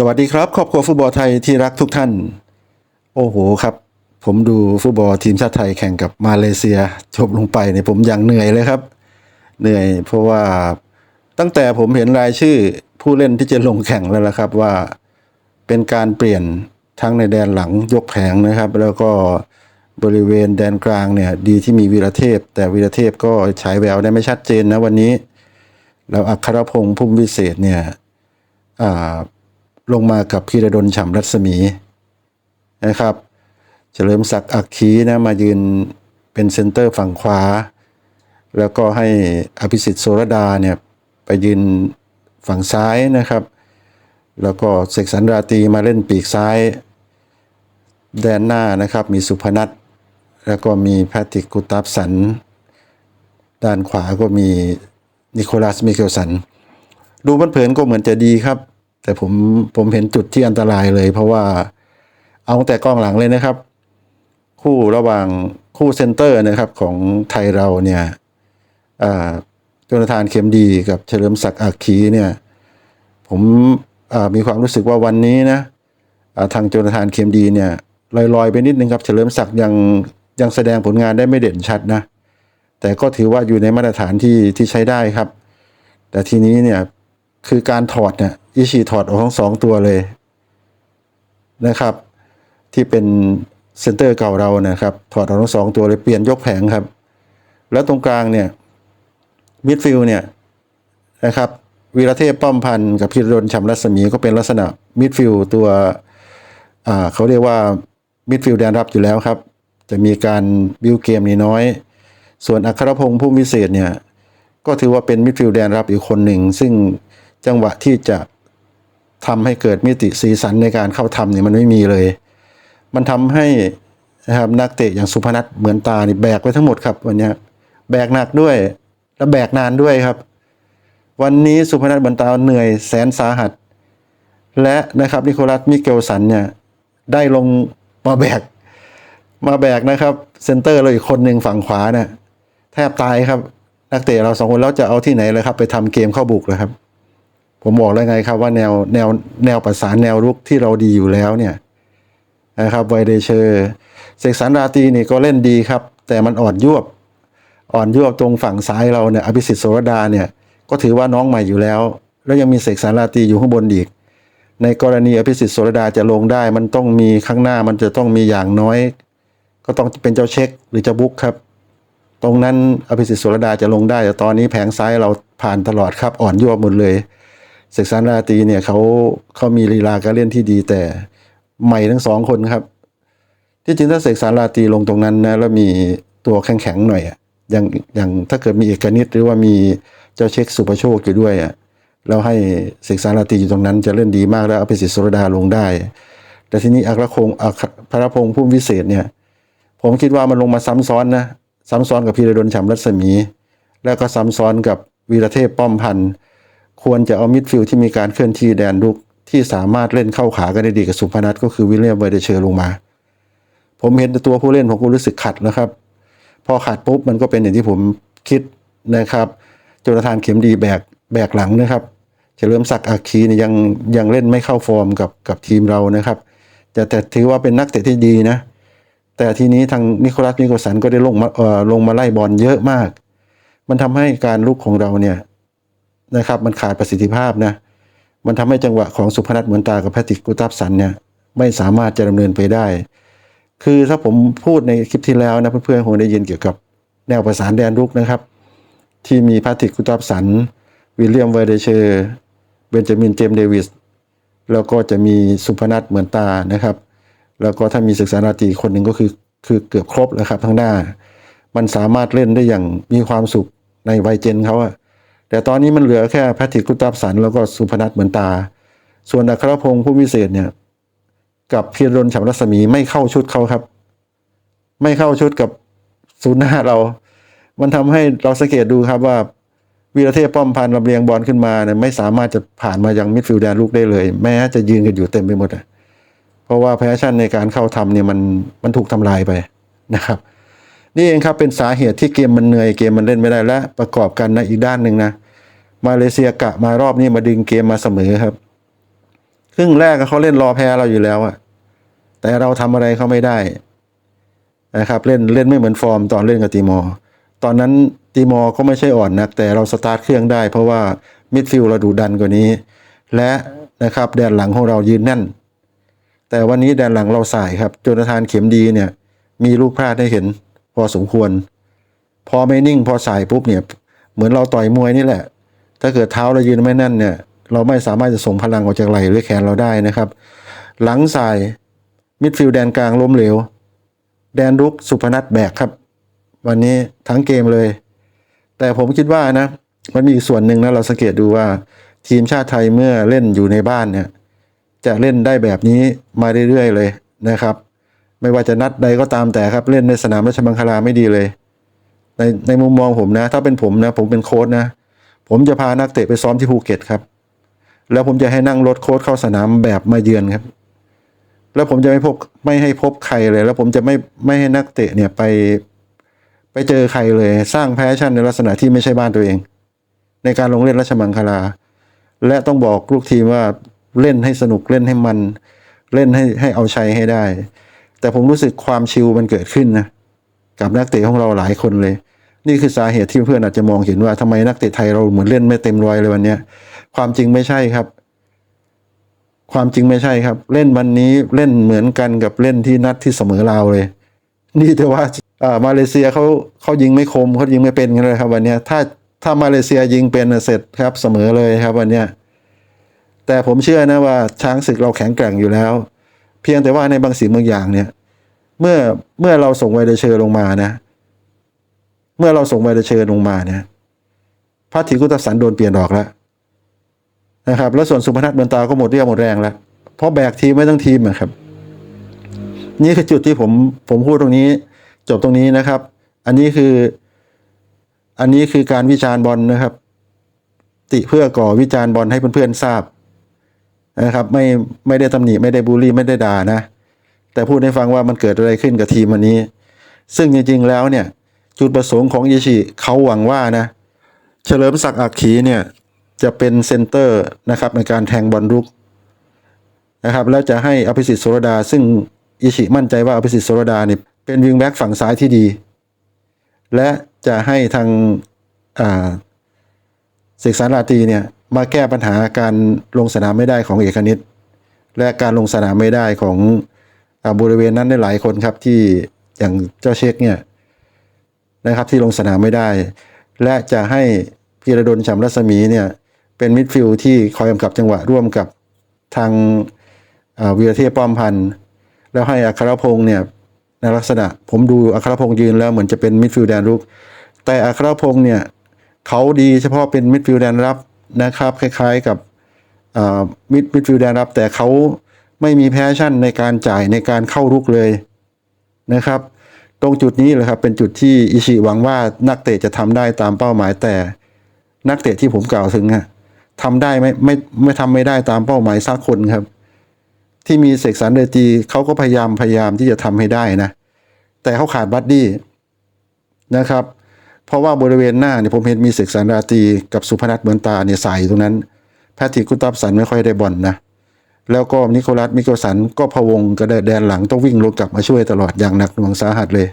สวัสดีครับครอบครัวฟุตบอลไทยที่รักทุกท่าน โอ้โหครับ ผมดูฟุตบอลทีมชาติไทยแข่งกับมาเลเซีย จบลงไปเนี่ยผมยังเหนื่อยเลยครับ เหนื่อยเพราะว่าตั้งแต่ผมเห็นรายชื่อผู้เล่นที่จะลงแข่งแล้วละครับว่าเป็นการเปลี่ยนทั้งในแดนหลังยกแผงนะครับ แล้วก็บริเวณแดนกลางเนี่ยดีที่มีวีรเทพ แต่วีรเทพก็ฉายแววได้ไม่ชัดเจนนะวันนี้ แล้วอัครพงษ์พุ่มวิเศษเนี่ยอ่า ลงมากับพีระดลฉ่ำรัศมีนะครับ เฉลิมศักดิ์อักขีนะมายืนเป็นเซนเตอร์ฝั่งขวา แล้วก็ให้อภิสิทธิ์โสรดาเนี่ยไปยืนฝั่งซ้ายนะครับ แล้วก็เสกสรรราตีมาเล่นปีกซ้าย แดนหน้านะครับมีสุพนัทแล้วก็มีแพทริกุตับสัน ด้านขวาก็มีนิโคลัสมิเคลสัน ดูมันเผินก็เหมือนจะดีครับ แต่ผมผมเห็นจุดที่อันตรายเลย เพราะว่าเอาแต่กล้องหลังเลยนะครับ คู่ระหว่างคู่เซนเตอร์นะครับของไทยเราเนี่ยอ่าโจนาธานเข็มดีกับเฉลิมศักดิ์อักขีเนี่ยผมมีความรู้สึกว่าวันนี้นะทางโจนาธานเข็มดีเนี่ยลอยๆไปนิดนึงครับเฉลิมศักดิ์ยังยังแสดงผลงานได้ไม่เด่นชัดนะแต่ก็ถือว่าอยู่ในมาตรฐานที่ที่ใช้ได้ครับ แต่ทีนี้เนี่ยคือการถอดเนี่ย อิชิถอดออกทั้งสองตัวเลยนะครับ ที่เป็นเซนเตอร์เก่าเรานะครับ ถอดออกทั้งสองตัวเลยเปลี่ยนยกแผงครับ แล้วตรงกลางเนี่ยมิดฟิลเนี่ยนะครับวีรเทพป้อมพันธ์กับพิรดลฉำรัศมีก็เป็นลักษณะมิดฟิลตัวเขาเรียกว่ามิดฟิลแดนรับอยู่แล้วครับ จะมีการบิวเกมนี่น้อย ส่วนอัครพงษ์ผู้วิเศษเนี่ยก็ถือว่าเป็นมิดฟิลแดนรับอีกคนหนึ่ง ซึ่งจังหวะที่จะ ทำให้เกิดมิติสีสันในการเข้าทำเนี่ยมันไม่มีเลย มันทำให้นะครับนักเตะอย่างสุพนัทเหมือนตานี่แบกไว้ทั้งหมดครับวันนี้แบกหนักด้วย และแบกนานด้วยครับ วันนี้สุพนัทเหมือนตาเหนื่อยแสนสาหัส และนะครับนิโคลัสมิเกลสันเนี่ยได้ลงมาแบก มาแบกนะครับเซนเตอร์เราอีกคนหนึ่งฝั่งขวาเนี่ยแทบตายครับ นักเตะเราสองคนแล้วจะเอาที่ไหนเลยครับ ไปทำเกมเข้าบุกเลยครับ ผมบอกแล้วไงครับว่าแนวแนวแนวประสานแนวรุกที่เราดีอยู่แล้วเนี่ยนะครับไวเดเชอร์เสกสรรราตรีนี่ก็เล่นดีครับ แต่มันอ่อนยวบ อ่อนยวบตรงฝั่งซ้ายเราเนี่ยอภิสิทธิ์โสรดาเนี่ยก็ถือว่าน้องใหม่อยู่แล้ว แล้วยังมีเสกสรรราตรีอยู่ข้างบนอีก ในกรณีอภิสิทธิ์โสรดาจะลงได้ มันต้องมีข้างหน้ามันจะต้องมีอย่างน้อย ก็ต้องเป็นเจ้าเช็คหรือเจ้าบุ๊กครับ ตรงนั้นอภิสิทธิ์โสรดาจะลงได้แต่ตอนนี้แผงซ้ายเราผ่านตลอดครับอ่อนยวบหมดเลย เสกสรรราตรีเนี่ยเขาเขามีลีลาการเล่นที่ดีแต่ใหม่ทั้งสองคนครับ ที่จริงถ้าเสกสรรราตรีลงตรงนั้นนะแล้วมีตัวแข็งๆหน่อยอะอย่างอย่างถ้าเกิดมีเอกนิตหรือว่ามีเจ้าเช็คสุประโชคอยู่ด้วยอะแล้วให้เสกสรรราตรีอยู่ตรงนั้น จะเล่นดีมากแล้วเอภิสิทธิ์โสรดาลงได้ แต่ทีนี้อัครคงอัครพระพงษ์ผู้วิเศษเนี่ย ผมคิดว่ามันลงมาซ้ำซ้อนนะซ้ำซ้อนกับพีระดลฉ่ำรัศมี แล้วก็ซ้ำซ้อนกับวีรเทพป้อมพันธ์ ควรจะเอามิดฟิลด์ที่มีการเคลื่อนที่แดนรุกที่สามารถเล่นเข้าขากันได้ดีกับสุพนัทก็คือวิลเลียมเวอร์เดเชอร์ลงมา ผมเห็นตัวผู้เล่นผมก็รู้สึกขัดแล้วครับ พอขัดปุ๊บมันก็เป็นอย่างที่ผมคิดนะครับโจนาธานเข็มดีแบกแบกหลังนะครับเฉลิมศักดิ์อาคีเนี่ยยังยังเล่นไม่เข้าฟอร์มกับกับทีมเรานะครับแต่แต่ถือว่าเป็นนักเตะที่ดีนะ แต่ทีนี้ทางนิโคลัสนิโคสันก็ได้ลงมาเอ่อลงมาไล่บอลเยอะมาก มันทำให้การลุกของเราเนี่ย นะครับ มันขาดประสิทธิภาพนะ มันทำให้จังหวะของสุพนัทเหมือนตากับแพทริกกุตับสันเนี่ยไม่สามารถจะดำเนินไปได้ คือถ้าผมพูดในคลิปที่แล้วนะเพื่อนๆคงได้ยินเกี่ยวกับแนวประสานแดนรุกนะครับ ที่มีแพทริกกุตับสัน วิลเลียมเวอร์เดเชอร์เบนจามินเจมส์เดวิสแล้วก็จะมีสุพนัทเหมือนตานะครับ แล้วก็ถ้ามีศึกษาราตรีคนหนึ่งก็คือคือเกือบครบแล้วครับทั้งหน้า มันสามารถเล่นได้อย่างมีความสุขในวัยเจนเขาอะ แต่ตอนนี้มันเหลือแค่แพทริกกุตับสันแล้วก็สุพนัทเหมือนตา ส่วนอัครพงศ์ผู้วิเศษเนี่ย กับพีรดลฉ่ำรัศมีไม่เข้าชุดเขาครับ ไม่เข้าชุดกับศูนย์หน้าเรา มันทำให้เราสังเกตดูครับว่าวีรเทพป้อมพันธ์ลำเลียงบอลขึ้นมาเนี่ยไม่สามารถจะผ่านมายังมิดฟิลด์แดนลูกได้เลย แม้จะยืนกันอยู่เต็มไปหมดอะเพราะว่าแพชชั่นในการเข้าทำเนี่ยมันมันถูกทำลายไปนะครับ นี่เองครับเป็นสาเหตุที่เกมมันเหนื่อยเกมมันเล่นไม่ได้และประกอบกันนะอีกด้านหนึ่งนะ มาเลเซียกะมารอบนี้มาดึงเกมมาเสมอครับ ครึ่งแรกเขาเล่นรอแพ้เราอยู่แล้วอะแต่เราทำอะไรเขาไม่ได้นะครับเล่นเล่นไม่เหมือนฟอร์มตอนเล่นกับตีมอร์ตอนนั้นตีมอร์ก็ไม่ใช่อ่อนนักแต่เราสตาร์ทเครื่องได้ เพราะว่ามิดฟิลด์เราดุดันกว่านี้ และนะครับแดนหลังของเรายืนแน่น แต่วันนี้แดนหลังเราสายครับจนาธานเข็มดีเนี่ย มีลูกพลาดให้เห็น อสมควร พอไม่นิ่งพอสายปุ๊บเนี่ย เหมือนเราต่อยมวยนี่แหละ ถ้าเกิดเท้าเรายืนไม่แน่นเนี่ย เราไม่สามารถจะส่งพลังออกจากไหล่หรือแขนเราได้นะครับ หลังสายมิดฟิลด์แดนกลางล้มเหลว แดนรุกสุพนัทแบกครับ วันนี้ทั้งเกมเลย แต่ผมคิดว่านะ มันมีอีกส่วนหนึ่งนะเราสังเกตดูว่าทีมชาติไทยเมื่อเล่นอยู่ในบ้านเนี่ย จะเล่นได้แบบนี้มาเรื่อยๆเลยนะครับ ไม่ว่าจะนัดใดก็ตามแต่ครับเล่นในสนามราชมังคลาไม่ดีเลย ในในมุมมองผมนะ ถ้าเป็นผมนะ ผมเป็นโค้ชนะ ผมจะพานักเตะไปซ้อมที่ภูเก็ตครับ แล้วผมจะให้นั่งรถโค้ชเข้าสนามแบบมาเยือนครับ แล้วผมจะไม่พบไม่ให้พบใครเลย แล้วผมจะไม่ไม่ให้นักเตะเนี่ยไป ไปเจอใครเลย สร้างแพชชั่นในลักษณะที่ไม่ใช่บ้านตัวเอง ในการลงเล่นราชมังคลา และต้องบอกลูกทีมว่าเล่นให้สนุกเล่นให้มัน เล่นให้ให้เอาชัยให้ได้ แต่ผมรู้สึกความชิลมันเกิดขึ้นนะกับนักเตะของเราหลายคนเลย นี่คือสาเหตุที่เพื่อนอาจจะมองเห็นว่าทำไมนักเตะไทยเราเหมือนเล่นไม่เต็มร้อยเลยวันเนี้ยความจริงไม่ใช่ครับ ความจริงไม่ใช่ครับ เล่นวันนี้เล่นเหมือนกันกับเล่นที่นัดที่เสมอลาวเลย นี่แต่ว่าอ่ามาเลเซียเขาเขายิงไม่คมเขายิงไม่เป็นกันเลยครับ วันนี้ถ้าถ้ามาเลเซียยิงเป็นเสร็จครับเสมอเลยครับวันนี้แต่ผมเชื่อนะว่าช้างศึกเราแข็งแกร่งอยู่แล้ว เพียงแต่ว่าในบางสิ่งบางอย่างเนี่ย เมื่อเมื่อเราส่งไวเดเชอร์ลงมานะ เมื่อเราส่งไวเดเชอร์ลงมาเนี่ยพระธิกุตสันโดนเปลี่ยนออกแล้วนะครับ แล้วส่วนสุพนัทเบือนตาก็หมดเรี่ยวหมดแรงแล้วเพราะแบกทีมไม่ต้องทีมอะครับ นี่คือจุดที่ผมผมพูดตรงนี้ จบตรงนี้นะครับ อันนี้คือ อันนี้คือการวิจารณ์บอลนะครับ ติเพื่อก่อวิจารณ์บอลให้เพื่อนๆทราบ นะครับไม่ไม่ได้ตำหนิไม่ได้บูลลี่ไม่ได้ด่านะ แต่พูดให้ฟังว่ามันเกิดอะไรขึ้นกับทีมวันนี้ ซึ่งจริงๆแล้วเนี่ย จุดประสงค์ของอิชิเขาหวังว่านะ เฉลิมศักดิ์อักขีเนี่ยจะเป็นเซนเตอร์นะครับในการแทงบอลรุกนะครับแล้วจะให้อภิสิทธิ์โสรดา ซึ่งอิชิมั่นใจว่าอภิสิทธิ์โสรดาเนี่ยเป็นวิงแบ็กฝั่งซ้ายที่ดี และจะให้ทางอ่าเสกสารลาตีเนี่ย มาแก้ปัญหาการลงสนามไม่ได้ของเอกนิตและการลงสนามไม่ได้ของอบริเวณนั้นได้หลายคนครับที่อย่างเจ้าเช็คเนี่ยนะครับที่ลงสนามไม่ได้ และจะให้พีระดลฉ่ำรัศมีเนี่ยเป็นมิดฟิลด์ที่คอยกำกับจังหวะร่วมกับทางวีรเทพป้อมพันธ์แล้วให้อัครพงศ์เนี่ยในลักษณะผมดูอัครพงศ์ยืนแล้วเหมือนจะเป็นมิดฟิลด์แดนรุก แต่อัครพงศ์เนี่ยเขาดีเฉพาะเป็นมิดฟิลด์แดนรับ นะครับ คล้ายๆกับมิดมิดฟิลด์แดนรับ แต่เขาไม่มีแพชชั่นในการจ่ายในการเข้ารุกเลยนะครับ ตรงจุดนี้แหละครับเป็นจุดที่อิชิหวังว่านักเตะจะทำได้ตามเป้าหมาย แต่นักเตะที่ผมกล่าวถึงอะทำได้ไหมไม่ไม่ทำไม่ได้ตามเป้าหมายสักคนครับ ที่มีเสกสรรเดจีเขาก็พยายามพยายามที่จะทำให้ได้นะ แต่เขาขาดบัดดี้นะครับ เพราะว่าบริเวณหน้าเนี่ยผมเห็นมีเสกสรรราตีกับสุพนัทเหมือนตาเนี่ยใส่ตรงนั้นแพทริกกุตับสันไม่ค่อยได้บอลนะแล้วก็นิโคลัสมิโกสันก็พะวงกระเดแดนหลังต้องวิ่งลงกลับมาช่วยตลอดอย่างหนักหน่วงสาหัสเลย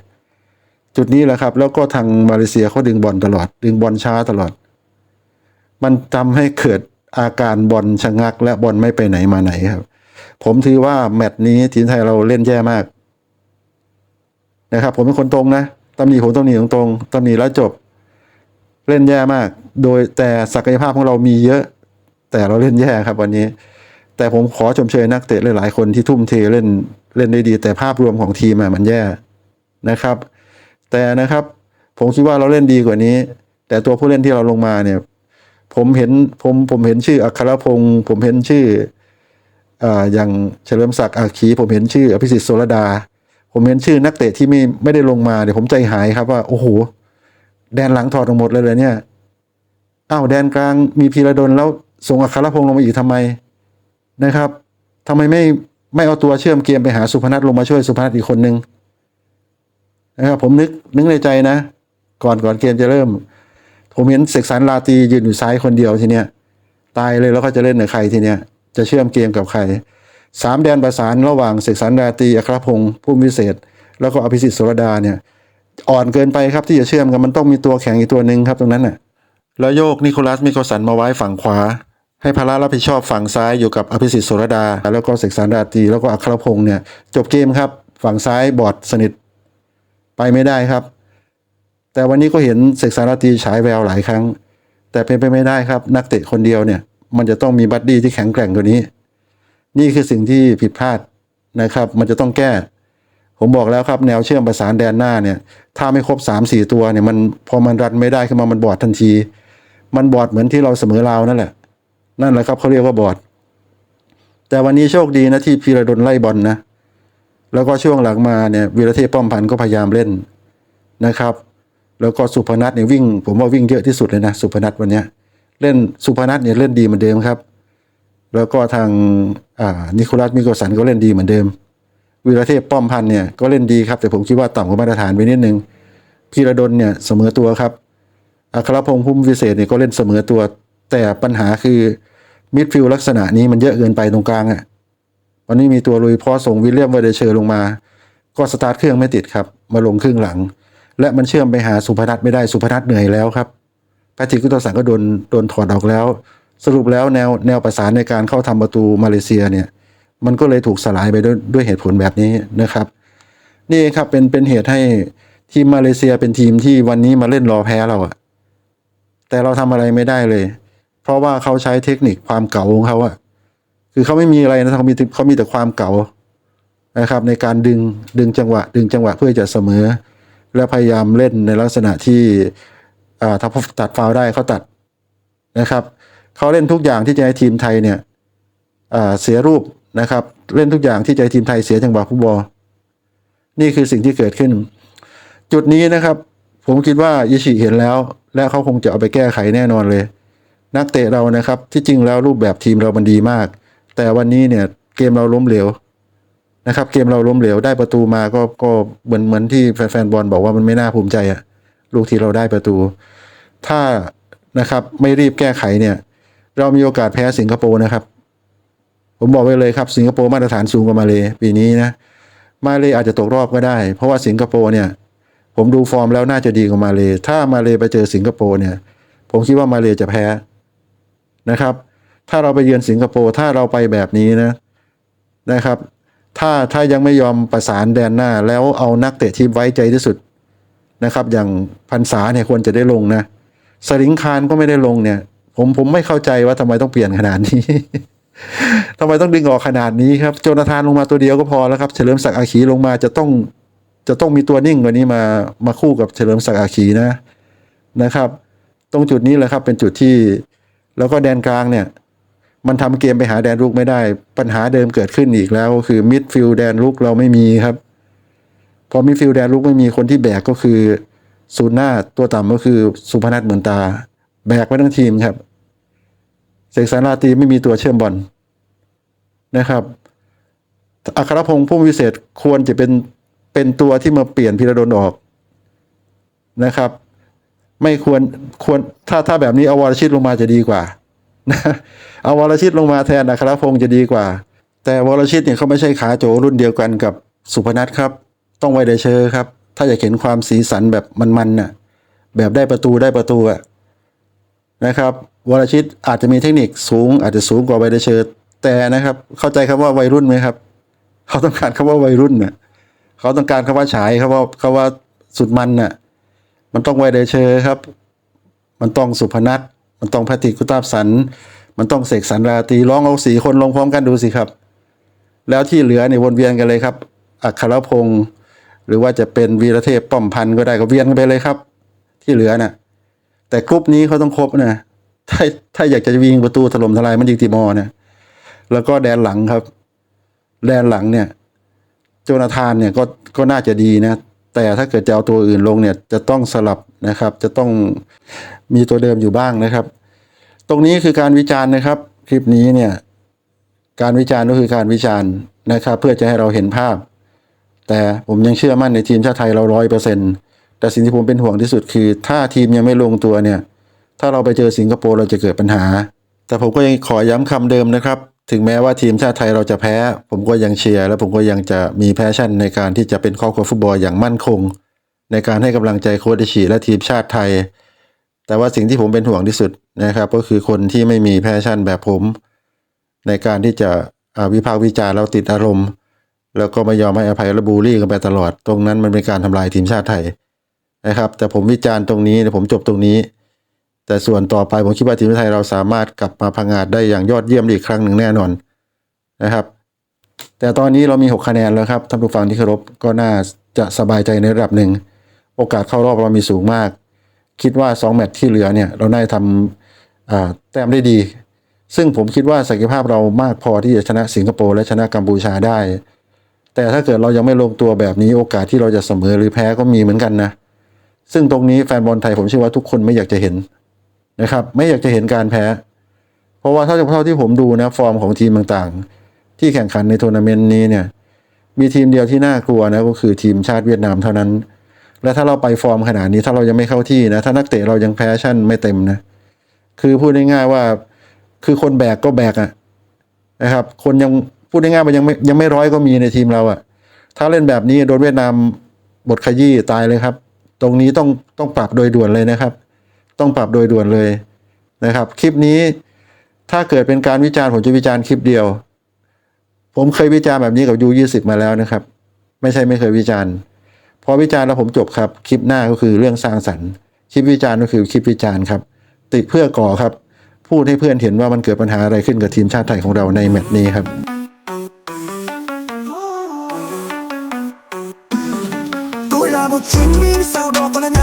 จุดนี้แหละครับ แล้วก็ทางมาเลเซียเขาดึงบอลตลอด ดึงบอลช้าตลอด มันทำให้เกิดอาการบอลชะงัก และบอลไม่ไปไหนมาไหนครับ ผมถือว่าแมตช์นี้ทีมไทยเราเล่นแย่มาก นะครับ ผมเป็นคนตรงนะ ตำหนิผมตำหนิตรงๆตำหนิแล้วจบ เล่นแย่มาก โดยแต่ศักยภาพของเรามีเยอะ แต่เราเล่นแย่ครับวันนี้ แต่ผมขอชมเชยนักเตะหลายๆคนที่ทุ่มเทเล่นเล่นได้ดี แต่ภาพรวมของทีมอะมันแย่นะครับ แต่นะครับผมคิดว่าเราเล่นดีกว่านี้ แต่ตัวผู้เล่นที่เราลงมาเนี่ย ผมเห็นผมผมเห็นชื่ออัครพงศ์ผมเห็นชื่ออ่าอย่างเฉลิมศักดิ์อาคีผมเห็นชื่ออภิสิทธิ์โสรดา ผมเห็นชื่อนักเตะที่ไม่ไม่ได้ลงมาเดี๋ยวผมใจหายครับว่า โอ้โห แดนหลังถอดออกหมดเลยเลยเนี่ยอ้าวแดนกลางมีพีระดลแล้วส่งอัครพงศ์ลงมาอีกทำไมนะครับทำไมไม่ไม่เอาตัวเชื่อมเกมไปหาสุพนัทลงมาช่วยสุพนัทอีกคนนึงนะครับผมนึกนึกในใจนะ ก่อนก่อนเกมจะเริ่ม ผมเห็นเสกสรรลาตียืนอยู่ซ้ายคนเดียวทีเนี้ยตายเลยแล้วก็จะเล่นกับใครทีเนี้ยจะเชื่อมเกมกับใคร สามแดนประสานระหว่างเสกสรรราตรีอัครพงศ์ผู้วิเศษ แล้วก็อภิสิทธิ์โสรดาเนี่ยอ่อนเกินไปครับที่จะเชื่อมกันมันต้องมีตัวแข็งอีกตัวหนึ่งครับตรงนั้นน่ะแล้วโยกนิโคลัสมิโกสันมาไว้ฝั่งขวา ให้ภาระรับผิดชอบฝั่งซ้ายอยู่กับอภิสิทธิ์โสรดา แล้วก็เสกสรรราตรีแล้วก็อัครพงศ์เนี่ยจบเกมครับ ฝั่งซ้ายบอดสนิทไปไม่ได้ครับ แต่วันนี้ก็เห็นเสกสรรราตรีฉายแววหลายครั้ง แต่เป็นไปไม่ได้ครับ นักเตะคนเดียวเนี่ย มันจะต้องมีบัดดี้ที่แข็งแกร่งกว่านี้ นี่คือสิ่งที่ผิดพลาดนะครับ มันจะต้องแก้ ผมบอกแล้วครับแนวเชื่อมประสานแดนหน้าเนี่ย ถ้าไม่ครบสามสี่ตัวเนี่ยมันพอมันรันไม่ได้ขึ้นมามันบอดทันที มันบอดเหมือนที่เราเสมอเลานั่นแหละ นั่นแหละครับเขาเรียกว่าบอด แต่วันนี้โชคดีนะที่พีระดลไล่บอลนะแล้วก็ช่วงหลังมาเนี่ยวีรเทพป้อมพันธ์ก็พยายามเล่นนะครับ แล้วก็สุพนัทเนี่ยวิ่ง ผมว่าวิ่งเยอะที่สุดเลยนะสุพนัทวันเนี้ยเล่นสุพนัทเนี่ยเล่นดีเหมือนเดิมครับ แล้วก็ทางนิโคลัสมิโกสันก็เล่นดีเหมือนเดิมวีรเทพป้อมพันเนี่ยก็เล่นดีครับ แต่ผมคิดว่าต่ำกว่ามาตรฐานไปนิดนึงพีระดลเนี่ยเสมอตัวครับ อัครพงษ์พุ่มวิเศษเนี่ยก็เล่นเสมอตัว แต่ปัญหาคือมิดฟิลลักษณะนี้มันเยอะเกินไปตรงกลางอะวันนี้มีตัวลุยพอส่งวิลเลียมวเดเชอร์ลงมา ก็สตาร์ทเครื่องไม่ติดครับ มาลงครึ่งหลัง และมันเชื่อมไปหาสุพนัทไม่ได้สุพนัทเหนื่อยแล้วครับแพทริกกุตสันก็โดนโดนถอดออกแล้ว สรุปแล้วแนวแนวประสานในการเข้าทำประตูมาเลเซียเนี่ยมันก็เลยถูกสลายไปด้วยด้วยเหตุผลแบบนี้นะครับ นี่ครับเป็นเป็นเหตุให้ทีมมาเลเซียเป็นทีมที่วันนี้มาเล่นรอแพ้เราอะแต่เราทำอะไรไม่ได้เลย เพราะว่าเขาใช้เทคนิคความเก่าของเขาอะคือเขาไม่มีอะไรนะเขามีเขามีแต่ความเก่านะครับ ในการดึงดึงจังหวะ ดึงจังหวะเพื่อจะเสมอ และพยายามเล่นในลักษณะที่อ่าถ้าตัดฟาวได้เขาตัดนะครับ เขาเล่นทุกอย่างที่จะให้ทีมไทยเนี่ยเสียรูปนะครับ เล่นทุกอย่างที่จะให้ทีมไทยเสียจังหวะฟุตบอลนี่คือสิ่งที่เกิดขึ้น จุดนี้นะครับ ผมคิดว่าอิชิเห็นแล้ว และเขาคงจะเอาไปแก้ไขแน่นอนเลย นักเตะเรานะครับ ที่จริงแล้วรูปแบบทีมเรามันดีมาก แต่วันนี้เนี่ยเกมเราล้มเหลวนะครับเกมเราล้มเหลวได้ประตูมาก็ก็เหมือนเหมือนที่แฟนๆบอลบอกว่ามันไม่น่าภูมิใจอะลูกที่เราได้ประตู ถ้านะครับไม่รีบแก้ไขเนี่ย เรามีโอกาสแพ้สิงคโปร์นะครับ ผมบอกไว้เลยครับ สิงคโปร์มาตรฐานสูงกว่ามาเลยปีนี้นะ มาเลยอาจจะตกรอบก็ได้ เพราะว่าสิงคโปร์เนี่ย ผมดูฟอร์มแล้วน่าจะดีกว่ามาเลยถ้ามาเลยไปเจอสิงคโปร์เนี่ย ผมคิดว่ามาเลยจะแพ้นะครับ ถ้าเราไปเยือนสิงคโปร์ถ้าเราไปแบบนี้นะนะครับถ้าถ้ายังไม่ยอมประสานแดนหน้า แล้วเอานักเตะที่ไว้ใจที่สุดนะครับ อย่างพันษาเนี่ยควรจะได้ลงนะสลิงคารก็ไม่ได้ลงเนี่ย ผมผมไม่เข้าใจว่าทำไมต้องเปลี่ยนขนาดนี้ทำไมต้องดึงออกขนาดนี้ครับโจนาธานลงมาตัวเดียวก็พอแล้วครับ เฉลิมศักดิ์อาคีลงมาจะต้อง จะต้องมีตัวนิ่งกว่านี้มามาคู่กับเฉลิมศักดิ์อาคีนะนะครับ ตรงจุดนี้แหละครับ เป็นจุดที่ แล้วก็แดนกลางเนี่ย มันทำเกมไปหาแดนลุกไม่ได้ ปัญหาเดิมเกิดขึ้นอีกแล้วก็คือมิดฟิลด์แดนลุกเราไม่มีครับพอมิดฟิลด์แดนลุกไม่มีคนที่แบกก็คือศูนย์หน้าตัวต่ำก็คือสุพนัทเหมือนตา แบกไว้ทั้งทีมครับเสกสรรราตรีไม่มีตัวเชื่อมบอลนะครับอัครพงษ์ผู้วิเศษควรจะเป็นเป็นตัวที่มาเปลี่ยนพิรดลออกนะครับ ไม่ควรควรถ้าถ้าแบบนี้เอาวรชิตลงมาจะดีกว่านะเอาวรชิตลงมาแทนอัครพงษ์จะดีกว่า แต่วรชิตเนี่ยเขาไม่ใช่ขาโจรุ่นเดียวกันกับสุพนัทครับ ต้องไวเดเชอร์ครับ ถ้าอยากเห็นความสีสันแบบมันๆน่ะแบบได้ประตูได้ประตูอะ นะครับวรชิตอาจจะมีเทคนิคสูง อาจจะสูงกว่าไวเดเชอร์แต่นะครับ เข้าใจคำว่าวัยรุ่นไหมครับ เขาต้องการคำว่าวัยรุ่นน่ะเขาต้องการคำว่าฉายคำว่าคำว่าสุดมันน่ะมันต้องไวเดเชอร์ครับ มันต้องสุพนัทมันต้องพทริกุตาบสัน มันต้องเสกสรรราตีร้องเอาสีคนลงพร้อมกันดูสิครับ แล้วที่เหลือเนี่ยวนเวียนกันเลยครับอัครพงศ์หรือว่าจะเป็นวีรเทพป้อมพันธ์ก็ได้ก็เวียนกันไปเลยครับ ที่เหลือน่ะ แต่กรุ๊ปนี้เขาต้องครบนะถ้าถ้าอยากจะยิงประตูถล่มทลายมันยิงติมอร์เนี่ยแล้วก็แดนหลังครับ แดนหลังเนี่ย โจนาธานเนี่ยก็ก็น่าจะดีนะ แต่ถ้าเกิดจะเอาตัวอื่นลงเนี่ย จะต้องสลับนะครับ จะต้องมีตัวเดิมอยู่บ้างนะครับ ตรงนี้คือการวิจารณ์นะครับ คลิปนี้เนี่ย การวิจารณ์ก็คือการวิจารณ์นะครับ เพื่อจะให้เราเห็นภาพ แต่ผมยังเชื่อมั่นในทีมชาติไทยเราร้อยเปอร์เซ็นต์ แต่สิ่งที่ผมเป็นห่วงที่สุดคือ ถ้าทีมยังไม่ลงตัวเนี่ย ถ้าเราไปเจอสิงคโปร์เราจะเกิดปัญหา แต่ผมก็ยังขอย้ำคำเดิมนะครับ ถึงแม้ว่าทีมชาติไทยเราจะแพ้ ผมก็ยังเชียร์และผมก็ยังจะมีแพชชั่นในการที่จะเป็นครอบครัวฟุตบอลอย่างมั่นคง ในการให้กำลังใจโค้ชอิชิและทีมชาติไทย แต่ว่าสิ่งที่ผมเป็นห่วงที่สุดนะครับ ก็คือคนที่ไม่มีแพชชั่นแบบผม ในการที่จะวิพากษ์วิจารณ์แล้วติดอารมณ์ แล้วก็ไม่ยอมให้อภัยและบูลลี่กันไปตลอด ตรงนั้นมันเป็นการทำลายทีมชาติไทย นะครับ แต่ผมวิจารณ์ตรงนี้ผมจบตรงนี้ แต่ส่วนต่อไปผมคิดว่าทีมไทยเราสามารถกลับมาพังงาดได้อย่างยอดเยี่ยมอีกครั้งหนึ่งแน่นอนนะครับ แต่ตอนนี้เรามี 6 คะแนนแล้วครับท่านผู้ฟังที่เคารพก็น่าจะสบายใจในระดับหนึ่ง โอกาสเข้ารอบเรามีสูงมาก คิดว่า 2 แมตช์ที่เหลือเนี่ยเราได้ทำแต้มได้ดี ซึ่งผมคิดว่าศักยภาพเรามากพอที่จะชนะสิงคโปร์และชนะกัมพูชาได้ แต่ถ้าเกิดเรายังไม่ลงตัวแบบนี้โอกาสที่เราจะเสมอหรือแพ้ก็มีเหมือนกันนะ ซึ่งตรงนี้แฟนบอลไทยผมเชื่อว่าทุกคนไม่อยากจะเห็นนะครับ ไม่อยากจะเห็นการแพ้ เพราะว่าเท่าเท่าที่ผมดูนะฟอร์มของทีมต่างๆ ที่แข่งขันในทัวร์นาเมนต์นี้เนี่ยมีทีมเดียวที่น่ากลัวนะก็คือทีมชาติเวียดนามเท่านั้น และถ้าเราไปฟอร์มขนาดนี้ถ้าเรายังไม่เข้าที่นะถ้านักเตะเรายังแพ้ชั่นไม่เต็มนะคือพูดง่ายๆว่าคือคนแบกก็แบกอะนะครับ คนยังพูดง่ายๆมันยังไม่ยังไม่ร้อยก็มีในทีมเราอะถ้าเล่นแบบนี้โดนเวียดนามบทขยี้ตายเลยครับ รงนี้ต้องต้องปรับโดยด่วนเลยนะครับ ต้องปรับโดยด่วนเลยนะครับ คลิปนี้ถ้าเกิดเป็นการวิจารณ์ผมจะวิจารณ์คลิปเดียว ผมเคยวิจารณ์แบบนี้กับยูยี่สิบมาแล้วนะครับ ไม่ใช่ไม่เคยวิจารณ์พอวิจารณ์แล้วผมจบครับ คลิปหน้าก็คือเรื่องสร้างสรรค์ คลิปวิจารณ์ก็คือคลิปวิจารณ์ครับ ติเพื่อก่อครับ พูดให้เพื่อนเห็นว่ามันเกิดปัญหาอะไรขึ้นกับทีมชาติไทยของเราในแมตช์นี้ครับ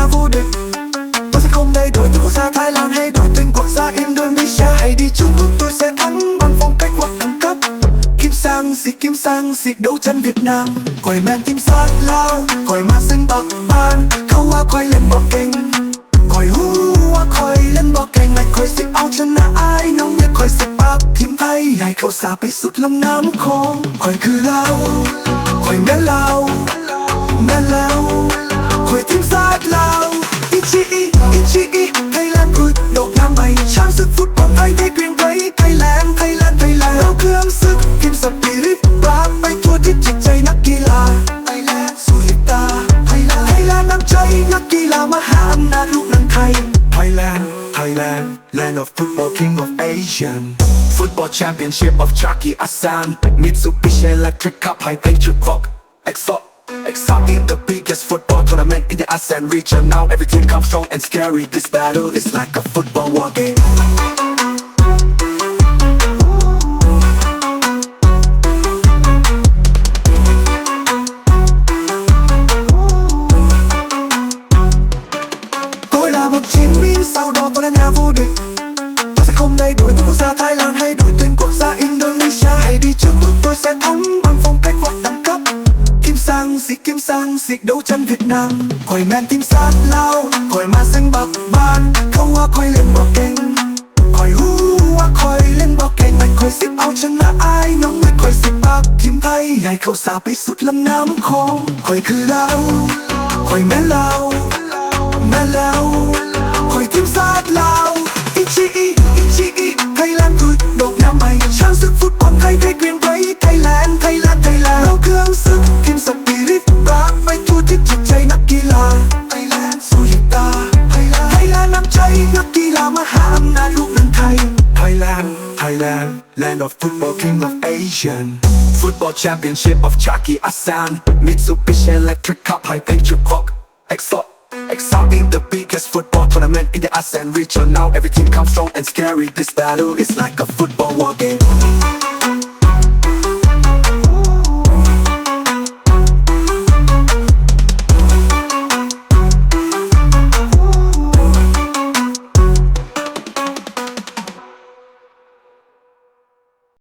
vô địch. Tôi sẽ không thay đổi từ quốc gia Thái Lan hay đổi tên quốc gia Indonesia. Hãy đi chung hướng tôi sẽ thắng bằng phong cách hoặc đẳng cấp. Kim sang xịt kim sang xịt đấu chân Việt Nam. Còi men tim sát lao, còi mà sinh bạc ban. Khâu hoa quay lên bọc kinh còi hú hoa quay lên bọc kinh Này quẩy xịt áo chân là ai nóng nhất quẩy xịt bạc Kim tay này khâu xa bay sút lòng nắm khôn Quẩy cứ lao, quẩy mẹ lao, mẹ lao quê tiếng giáp lao Ichi i, Ichi i, Lan good Độ nam mày, trang sức phút bọn tay thế quyền vây. Thái Lan, vấy Lan, Thailand, Lan, Đâu cương sức, kim sập kỳ rít Ba mày thua thiết chịch chay nắc kỳ là Thailand, dù hiệp ta. Thailand, Lan, nắm chay nắc kỳ là Mà hạm na lúc nâng thay Thailand, Thailand, land of football, king of Asian. Football championship of Jackie Asan Mitsubishi Electric Cup, high Trực Vọc, exot Exciting the biggest football tournament in the ASEAN region. Now everything comes strong and scary. This battle is like a football war game. Tôi là một chiến binh sau đó tôi là nhà vô địch. Tôi sẽ không nay đổi tên quốc gia Thái Lan hay đổi tên quốc gia Indonesia. Hãy đi trước tôi, tôi sẽ thắng sĩ kiếm sang sĩ đấu chân Việt Nam. Khỏi men tim sát lao Khỏi mà xanh bạc ban Không hoa khỏi lên bọc kênh. Khỏi hú hoa khói lên bọc kênh. Mạch khỏi xếp áo chân là ai Nóng mạch khỏi xếp bạc. Kiếm thay, Ngày khâu xa bị sụt lâm nam khô. Khỏi cứ lao Khỏi men lao Men lao Khỏi tim sát lao นด์น้ำใจนักกีฬามหาอำนาจลูกหนังไทย Thailand Thailand land of football king of Asian Football championship of Chucky Asan Mitsubishi Electric Cup High Patriot Clock Exalt Exciting the biggest football tournament in the ASEAN region Now every team comes strong and scary This battle is like a football war game